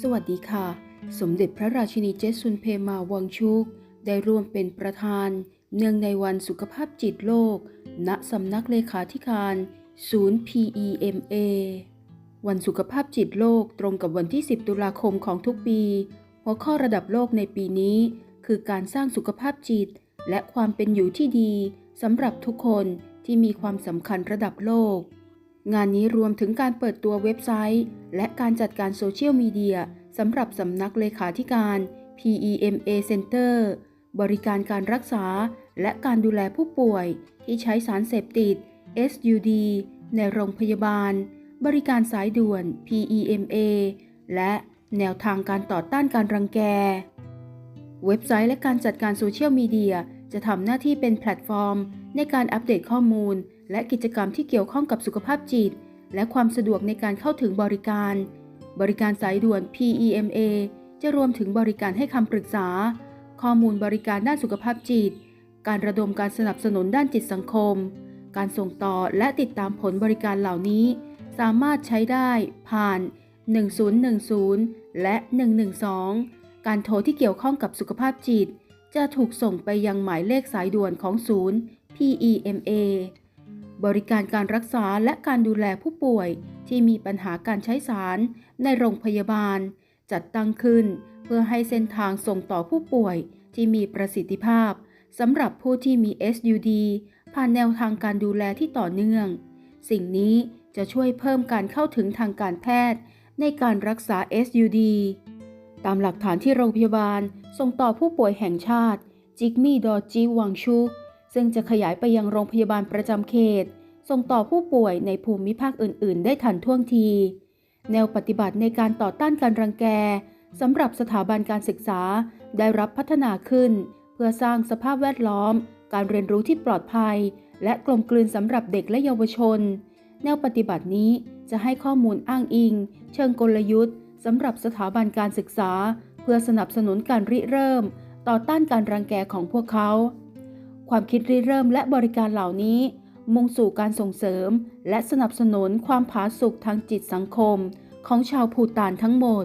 สวัสดีค่ะ สมเด็จพระราชินีเจสุนเพมาวังชุก ได้ร่วมเป็นประธาน เนื่องในวันสุขภาพจิตโลก ณสำนักเลขาธิการศูนย์ PEMA วันสุขภาพจิตโลกตรงกับวันที่ 10 ตุลาคมของทุกปี หัวข้อระดับโลกในปีนี้ คือการสร้างสุขภาพจิต และความเป็นอยู่ที่ดีสำหรับทุกคนที่มีความสำคัญระดับโลก งานนี้รวมถึงการเปิดตัวเว็บไซต์ และการจัดการโซเชียลมีเดียสำหรับสำนักเลขาธิการ PEMA Center บริการการรักษาและการดูแลผู้ป่วยที่ใช้สารเสพติด SUD ในโรงพยาบาล บริการสายด่วน PEMA และแนวทางการต่อต้านการรังแก เว็บไซต์และการจัดการโซเชียลมีเดีย จะทำหน้าที่เป็นแพลตฟอร์ม ในการอัปเดตข้อมูล และกิจกรรมที่เกี่ยวข้องกับสุขภาพจิต และความสะดวกในการเข้าถึงบริการ บริการสายด่วน PEMA จะรวมถึงบริการให้คำปรึกษา ข้อมูลบริการด้านสุขภาพจิต การระดมการสนับสนุนด้านจิตสังคม การส่งต่อและติดตามผลบริการเหล่านี้ สามารถใช้ได้ผ่าน 1010 และ 112 การโทรที่เกี่ยวข้องกับสุขภาพจิต จะถูกส่งไปยังหมายเลขสายด่วนของศูนย์ PEMA บริการการรักษาและการดูแลผู้ป่วยที่มีปัญหาการใช้สารในโรงพยาบาล จัดตั้งขึ้น เพื่อให้เส้นทางส่งต่อผู้ป่วยที่มีประสิทธิภาพสำหรับผู้ที่มี SUD ผ่านแนวทางการดูแลที่ต่อเนื่อง สิ่งนี้จะช่วยเพิ่มการเข้าถึงทางการแพทย์ในการรักษา SUD ตามหลักฐานที่โรงพยาบาลส่งต่อผู้ป่วยแห่งชาติ จิกมี่ดอจีวังชุกซึ่งจะขยายไปยังโรงพยาบาลประจำเขต ส่งต่อผู้ป่วยในภูมิภาคอื่น ๆ ได้ทันท่วงที แนวปฏิบัติในการต่อต้านการรังแกสำหรับสถาบันการศึกษาได้รับพัฒนาขึ้น เพื่อสร้างสภาพแวดล้อม การเรียนรู้ที่ปลอดภัย และกลมกลืนสำหรับเด็กและเยาวชน แนวปฏิบัตินี้จะให้ข้อมูลอ้างอิง เชิงกลยุทธ์ สำหรับสถาบันการศึกษา เพื่อสนับสนุนการริเริ่ม ต่อต้านการรังแกของพวกเขา ความคิดริเริ่มและบริการเหล่านี้ มุ่งสู่การส่งเสริม และสนับสนุนความผาสุกทางจิตสังคม ของชาวภูตานทั้งหมด